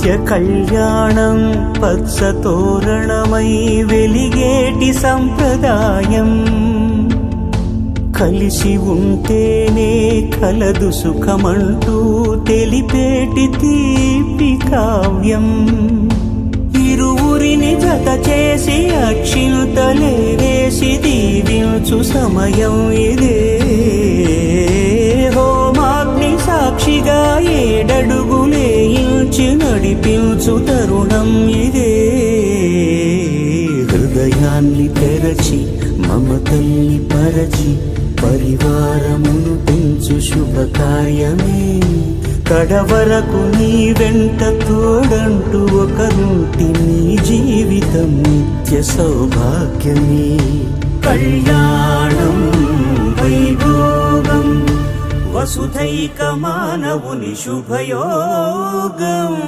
నిత్య కళ్యాణం పచ్చతోరణమై వెలిగేటి సంప్రదాయం. కలిసి ఉంటేనే కలదు సుఖమంటూ తెలిపేటి తీపి కావ్యం. ఇరువురిని జత చేసి అక్షింతలే వేసి దీవించు సమయం ఇదే. హోమాగ్ని సాక్షిగా ఏడడుగు ఇంచి నడిపించు తరుణం ఇదే. హృదయాన్ని తెరచి మమతల్ని పరచి పరివారమును పెంచు శుభకార్యమే. కడవరకు నీ వెంట తోడంటూ ఒకరుంటి నీ జీవితం నిత్య సౌభాగ్యమే. కళ్యాణం వైభోగం వసుధైక మానవుని శుభయోగం.